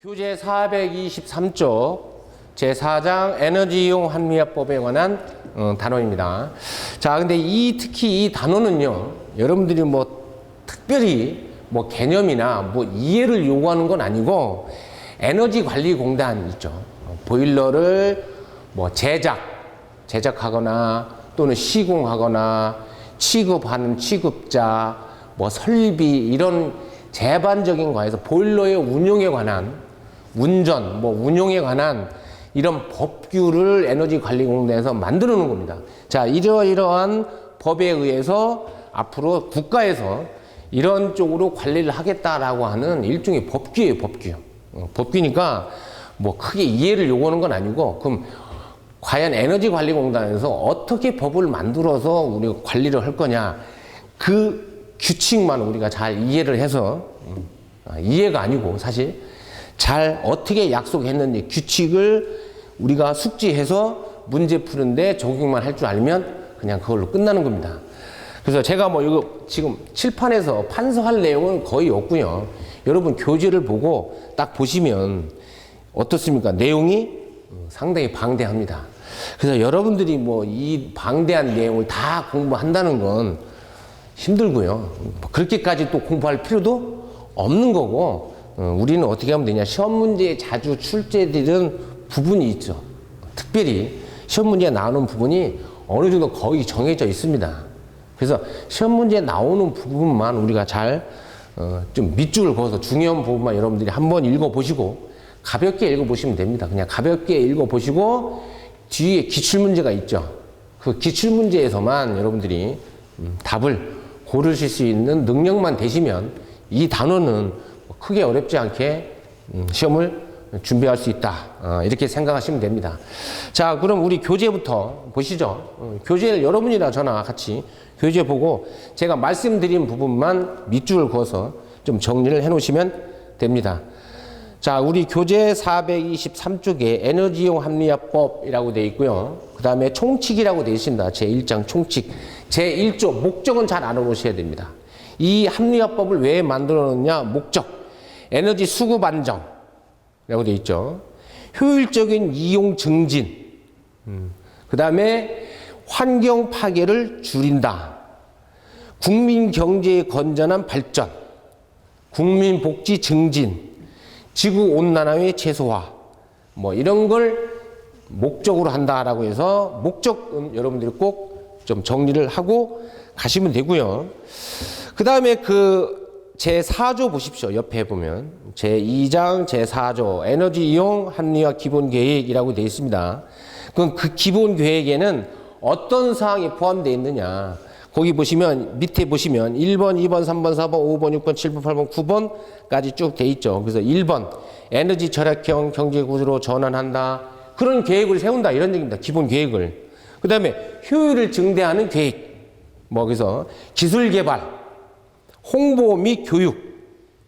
교재 423쪽 제4장 에너지 이용 한미화법에 관한 어, 단원입니다. 자, 근데 이 특히 이 단원은요, 여러분들이 뭐 특별히 뭐 개념이나 뭐 이해를 요구하는 건 아니고 에너지 관리 공단 있죠. 어, 보일러를 뭐 제작, 제작하거나 또는 시공하거나 취급하는 취급자, 뭐 설비 이런 제반적인 과에서 보일러의 운용에 관한 운전, 뭐 운용에 관한 이런 법규를 에너지 관리 공단에서 만들어 놓은 겁니다. 자, 이러이러한 법에 의해서 앞으로 국가에서 이런 쪽으로 관리를 하겠다라고 하는 일종의 법규예요, 법규. 어, 법규니까 뭐 크게 이해를 요구하는 건 아니고 그럼 과연 에너지 관리 공단에서 어떻게 법을 만들어서 우리가 관리를 할 거냐 그 규칙만 우리가 잘 이해를 해서 음, 아, 이해가 아니고 사실 잘 어떻게 약속했는지 규칙을 우리가 숙지해서 문제 푸는데 적용만 할 줄 알면 그냥 그걸로 끝나는 겁니다. 그래서 제가 뭐 이거 지금 칠판에서 판서할 내용은 거의 없고요. 여러분 교재를 보고 딱 보시면 어떻습니까? 내용이 상당히 방대합니다. 그래서 여러분들이 뭐 이 방대한 내용을 다 공부한다는 건 힘들고요. 뭐 그렇게까지 또 공부할 필요도 없는 거고, 어, 우리는 어떻게 하면 되냐. 시험 문제에 자주 출제되는 부분이 있죠. 특별히 시험 문제에 나오는 부분이 어느 정도 거의 정해져 있습니다. 그래서 시험 문제에 나오는 부분만 우리가 잘, 어, 좀 밑줄을 그어서 중요한 부분만 여러분들이 한번 읽어보시고, 가볍게 읽어보시면 됩니다. 그냥 가볍게 읽어보시고, 뒤에 기출문제가 있죠. 그 기출문제에서만 여러분들이 음, 답을 고르실 수 있는 능력만 되시면 이 단어는 크게 어렵지 않게 음, 시험을 준비할 수 있다. 어, 이렇게 생각하시면 됩니다. 자, 그럼 우리 교재부터 보시죠. 어, 교재를 여러분이나 저나 같이 교재 보고 제가 말씀드린 부분만 밑줄을 그어서 좀 정리를 해 놓으시면 됩니다. 자, 우리 교재 423쪽에 에너지용 합리화법이라고 되어 있고요. 그 다음에 총칙이라고 되어 있습니다. 제1장 총칙. 제1조 목적은 잘 알아놓으셔야 됩니다. 이 합리화법을 왜 만들어 놓느냐? 목적. 에너지 수급 안정이라고 되어 있죠. 효율적인 이용 증진. 그 다음에 환경 파괴를 줄인다. 국민 경제의 건전한 발전. 국민 복지 증진. 지구 온난화의 최소화 뭐 이런 걸 목적으로 한다라고 해서 목적은 여러분들이 꼭 좀 정리를 하고 가시면 되고요. 그 다음에 그 제4조 보십시오. 옆에 보면 제2장 제4조 에너지 이용 합리화 기본 계획이라고 되어 있습니다. 그럼 그 기본 계획에는 어떤 사항이 포함되어 있느냐? 거기 보시면 밑에 보시면 1번, 2번, 3번, 4번, 5번, 6번, 7번, 8번, 9번까지 쭉 돼 있죠. 그래서 1번 에너지 절약형 경제 구조로 전환한다. 그런 계획을 세운다 이런 얘기입니다. 기본 계획을. 그다음에 효율을 증대하는 계획. 뭐 그래서 기술 개발, 홍보 및 교육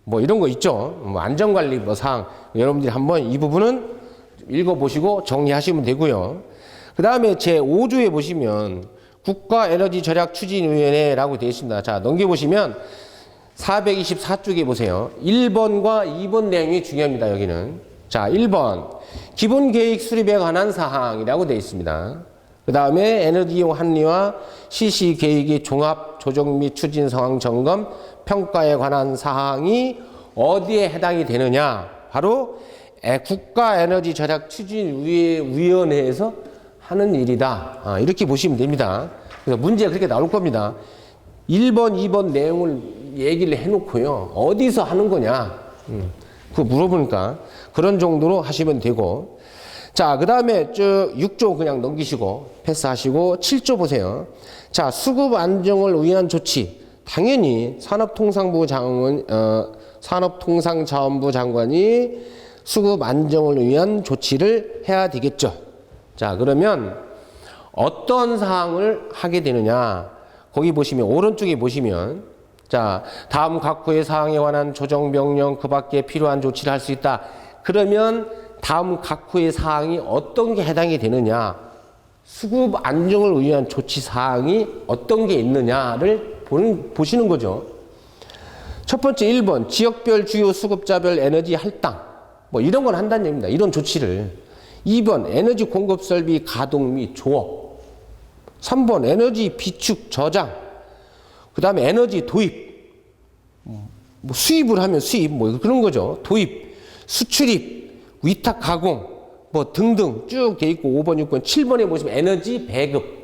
뭐 이런 거 있죠. 뭐 안전관리 뭐 사항 여러분들이 한번 이 부분은 읽어보시고 정리하시면 되고요. 그 다음에 제 5조에 보시면 국가 에너지 절약 추진위원회라고 되어 있습니다. 자, 넘겨보시면 424쪽에 보세요. 1번과 2번 내용이 중요합니다. 여기는. 자, 1번. 기본 계획 수립에 관한 사항이라고 되어 있습니다. 그 다음에 에너지용 합리화 실시 계획의 종합 조정 및 추진 상황 점검 평가에 관한 사항이 어디에 해당이 되느냐? 바로 에- 국가 에너지 절약 추진 위원회에서 하는 일이다. 아, 이렇게 보시면 됩니다. 그래서 문제가 그렇게 나올 겁니다. 1번, 2번 내용을 얘기를 해놓고요. 어디서 하는 거냐? 음, 그거 물어보니까 그런 정도로 하시면 되고. 자, 그 다음에 쭉 6조 그냥 넘기시고 패스하시고 7조 보세요. 자, 수급 안정을 위한 조치. 당연히 산업통상부 장관, 어, 산업통상자원부 장관이 수급 안정을 위한 조치를 해야 되겠죠. 자, 그러면 어떤 사항을 하게 되느냐? 거기 보시면 오른쪽에 보시면 자, 다음 각호의 사항에 관한 조정 명령 그 밖에 필요한 조치를 할 수 있다. 그러면 다음 각호의 사항이 어떤 게 해당이 되느냐? 수급 안정을 위한 조치 사항이 어떤 게 있느냐를 보는, 보시는 거죠. 첫 번째 1번 지역별 주요 수급자별 에너지 할당 뭐 이런 걸 한다는 얘기입니다. 이런 조치를. 2번 에너지 공급 설비 가동 및 조업. 3번 에너지 비축 저장. 그 다음에 에너지 도입. 뭐 수입을 하면 수입 뭐 그런 거죠. 도입, 수출입, 위탁 가공 뭐 등등 쭉 돼 있고 5번, 6번, 7번에 보시면 에너지 배급.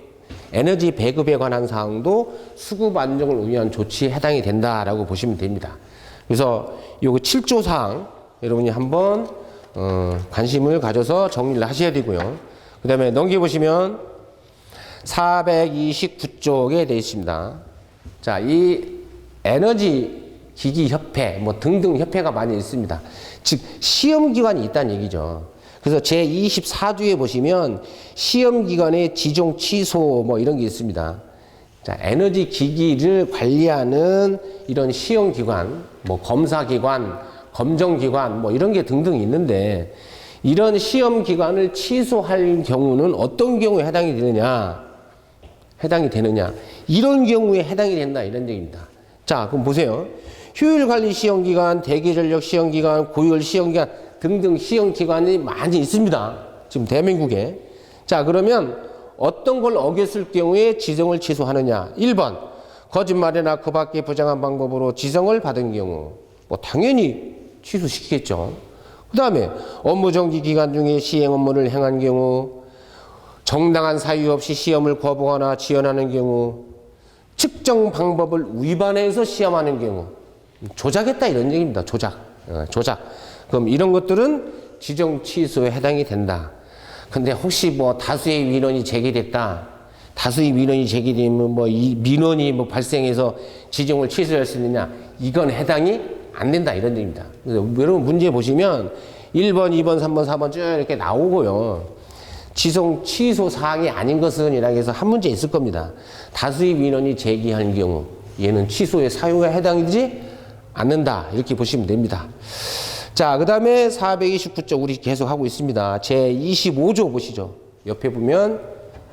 에너지 배급에 관한 사항도 수급 안정을 위한 조치에 해당이 된다라고 보시면 됩니다. 그래서 요거 7조 사항 여러분이 한번 어, 관심을 가져서 정리를 하셔야 되고요. 그 다음에 넘겨보시면 429쪽에 되어 있습니다. 자, 이 에너지 기기 협회 뭐 등등 협회가 많이 있습니다. 즉 시험 기관이 있다는 얘기죠. 그래서 제 24조에 보시면 시험 기관의 지정 취소 뭐 이런 게 있습니다. 자, 에너지 기기를 관리하는 이런 시험 기관, 뭐 검사 기관, 검정 기관 뭐 이런 게 등등 있는데 이런 시험 기관을 취소할 경우는 어떤 경우에 해당이 되느냐? 해당이 되느냐? 이런 경우에 해당이 된다 이런 얘기입니다. 자, 그럼 보세요. 효율 관리 시험 기관, 대기 전력 시험 기관, 고율 시험 기관 등등 시험 기관이 많이 있습니다. 지금 대한민국에. 자, 그러면 어떤 걸 어겼을 경우에 지정을 취소하느냐? 1번. 거짓말이나 그 밖의 부정한 방법으로 지정을 받은 경우. 뭐 당연히 취소시키겠죠. 그 다음에 업무 정지 기간 중에 시행 업무를 행한 경우, 정당한 사유 없이 시험을 거부하거나 지연하는 경우, 측정 방법을 위반해서 시험하는 경우, 조작했다 이런 얘기입니다. 조작. 어, 조작. 그럼 이런 것들은 지정 취소에 해당이 된다. 근데 혹시 뭐 다수의 민원이 제기됐다. 다수의 민원이 제기되면 뭐 이 민원이 뭐 발생해서 지정을 취소할 수 있느냐? 이건 해당이 안 된다 이런 얘기입니다. 그래서 여러분 문제 보시면 1번, 2번, 3번, 4번 쭉 이렇게 나오고요. 지정 취소 사항이 아닌 것은 이라고 해서 한 문제 있을 겁니다. 다수의 민원이 제기한 경우 얘는 취소에 사유가 해당되지 않는다. 이렇게 보시면 됩니다. 자, 그 다음에 429쪽 우리 계속 하고 있습니다. 제 25조 보시죠. 옆에 보면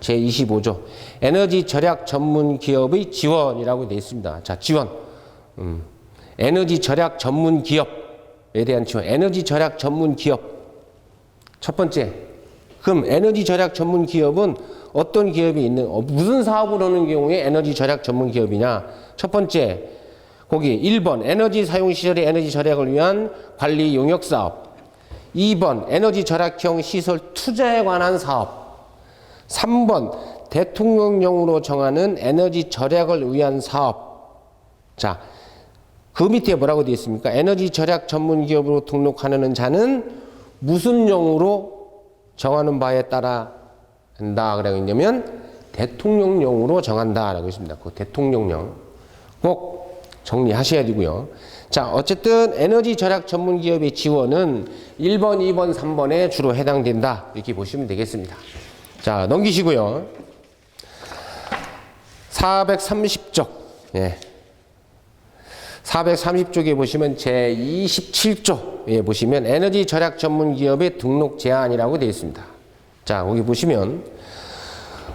제 25조. 에너지 절약 전문 기업의 지원이라고 되어 있습니다. 자, 지원. 음. 에너지 절약 전문 기업에 대한 지원. 에너지 절약 전문 기업. 첫 번째. 그럼 에너지 절약 전문 기업은 어떤 기업이 있는, 어, 무슨 사업을 하는 경우에 에너지 절약 전문 기업이냐? 첫 번째, 거기 1번 에너지 사용 시설의 에너지 절약을 위한 관리 용역 사업. 2번 에너지 절약형 시설 투자에 관한 사업. 3번 대통령령으로 정하는 에너지 절약을 위한 사업. 자, 그 밑에 뭐라고 되어 있습니까? 에너지 절약 전문 기업으로 등록하는 자는 무슨 용으로 정하는 바에 따라 한다. 그러고 있냐면 대통령령으로 정한다라고 있습니다. 그 대통령령. 꼭 정리하셔야 되고요. 자, 어쨌든 에너지 절약 전문 기업의 지원은 1번, 2번, 3번에 주로 해당된다. 이렇게 보시면 되겠습니다. 자, 넘기시고요. 430쪽. 예. 430쪽에 보시면 제 27조에 보시면 에너지 절약 전문 기업의 등록 제한이라고 되어 있습니다. 자, 거기 보시면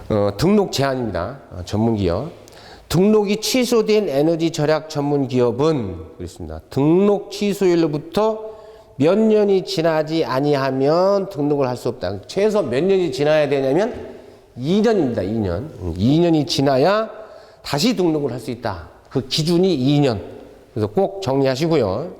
어, 등록 제한입니다. 어, 전문 기업. 등록이 취소된 에너지 절약 전문 기업은 그렇습니다. 등록 취소일로부터 몇 년이 지나지 아니하면 등록을 할 수 없다. 최소 몇 년이 지나야 되냐면 2년입니다. 2년. 2년이 지나야 다시 등록을 할 수 있다. 그 기준이 2년. 그래서 꼭 정리하시고요.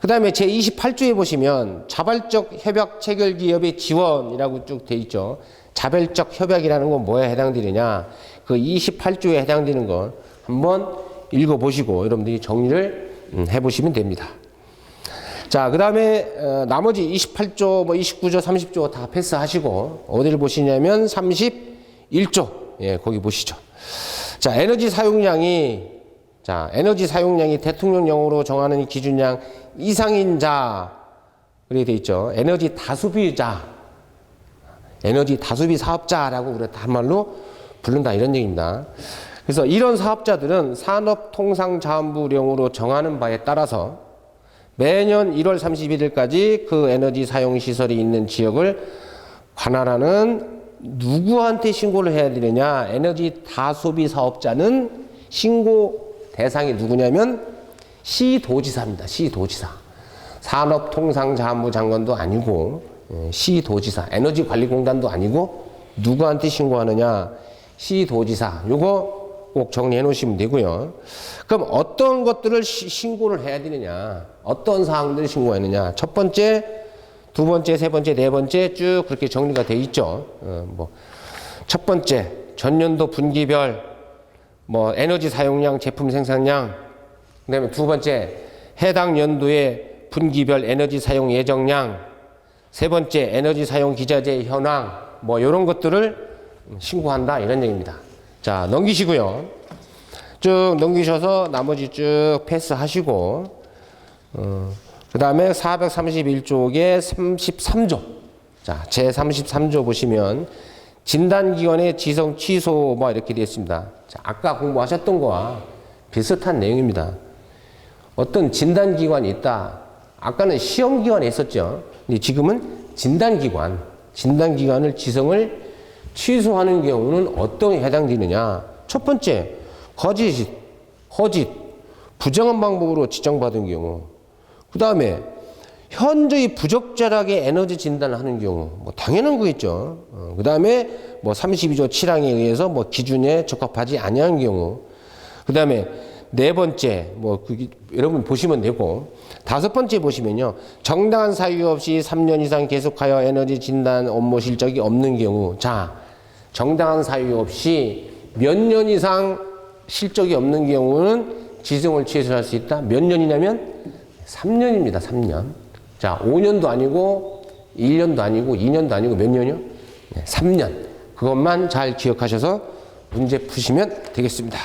그 다음에 제 28조에 보시면 자발적 협약 체결 기업의 지원이라고 쭉 돼 있죠. 자발적 협약이라는 건 뭐에 해당되느냐? 그 28조에 해당되는 걸 한번 읽어보시고 여러분들이 정리를 음, 해보시면 됩니다. 자, 그 다음에 어, 나머지 28조, 뭐 29조, 30조 다 패스하시고 어디를 보시냐면 31조, 예, 거기 보시죠. 자, 에너지 사용량이 자, 에너지 사용량이 대통령령으로 정하는 기준량 이상인 자, 그렇게 돼 있죠. 에너지 다수비자, 에너지 다수비 사업자라고 우리가 단말로 부른다 이런 얘기입니다. 그래서 이런 사업자들은 산업통상자원부령으로 정하는 바에 따라서 매년 1월 31일까지 그 에너지 사용 시설이 있는 지역을 관할하는 누구한테 신고를 해야 되느냐? 에너지 다소비 사업자는 신고 대상이 누구냐면 시도지사입니다. 시도지사. 산업통상자원부 장관도 아니고 예, 시도지사, 에너지관리공단도 아니고 누구한테 신고하느냐? 시도지사. 요거 꼭 정리해 놓으시면 되고요. 그럼 어떤 것들을 시- 신고를 해야 되느냐? 어떤 사항들을 신고해야 되느냐? 첫 번째, 두 번째, 세 번째, 네 번째 쭉 그렇게 정리가 돼 있죠. 어, 뭐. 첫 번째, 전년도 분기별 뭐 에너지 사용량, 제품 생산량. 그다음에 두 번째, 해당 연도의 분기별 에너지 사용 예정량. 세 번째, 에너지 사용 기자재 현황. 뭐 이런 것들을 신고한다 이런 얘기입니다. 자, 넘기시고요. 쭉 넘기셔서 나머지 쭉 패스하시고 어, 그 다음에 431쪽에 33조. 자, 제 33조 보시면 진단기관의 지성 취소 뭐 이렇게 되어 있습니다. 자, 아까 공부하셨던 거와 비슷한 내용입니다. 어떤 진단기관이 있다. 아까는 시험기관에 있었죠. 근데 지금은 진단기관. 진단기관을 지성을 취소하는 경우는 어떤 게 해당되느냐. 첫 번째, 거짓, 허짓, 부정한 방법으로 지정받은 경우. 그 다음에 현저히 부적절하게 에너지 진단을 하는 경우, 뭐 당연한 거겠죠. 어, 그 다음에 뭐 32조 7항에 의해서 뭐 기준에 적합하지 아니한 경우. 그 다음에 네 번째, 뭐, 그, 여러분 보시면 되고, 다섯 번째 보시면요. 정당한 사유 없이 3년 이상 계속하여 에너지 진단 업무 실적이 없는 경우. 자, 정당한 사유 없이 몇 년 이상 실적이 없는 경우는 지정을 취소할 수 있다. 몇 년이냐면 3년입니다. 3년. 자, 5년도 아니고 1년도 아니고 2년도 아니고 몇 년이요? 네, 3년. 그것만 잘 기억하셔서 문제 푸시면 되겠습니다.